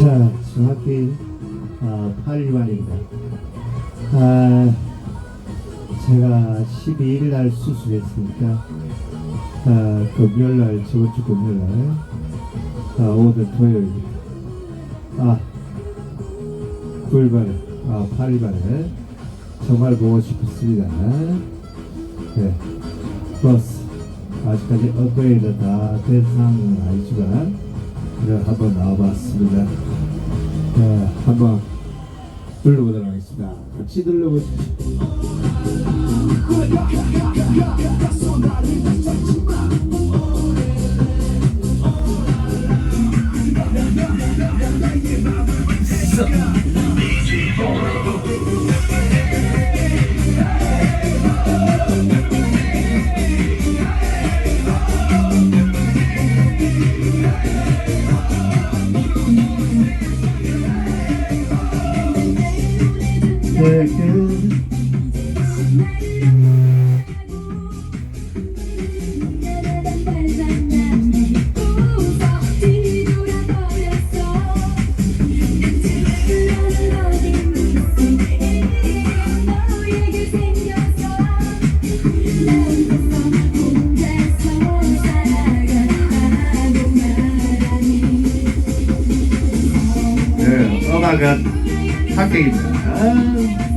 자, 정확히 아, 8일만입니다. 아, 제가 12일 날 수술했으니까 아, 금요일 날, 저번 주 금요일 날, 아, 오늘 토요일입니다. 아, 9일만에, 아, 8일만에 정말 보고 싶었습니다. 네, 버스. 아직까지 업그레이드 다 된 상황은 아니지만, 그래 한번 나와봤습니다. 네, 한번 눌러보도록 하겠습니다. 같이 눌러보십시오. 네, 그, 네, 음악은 他给的。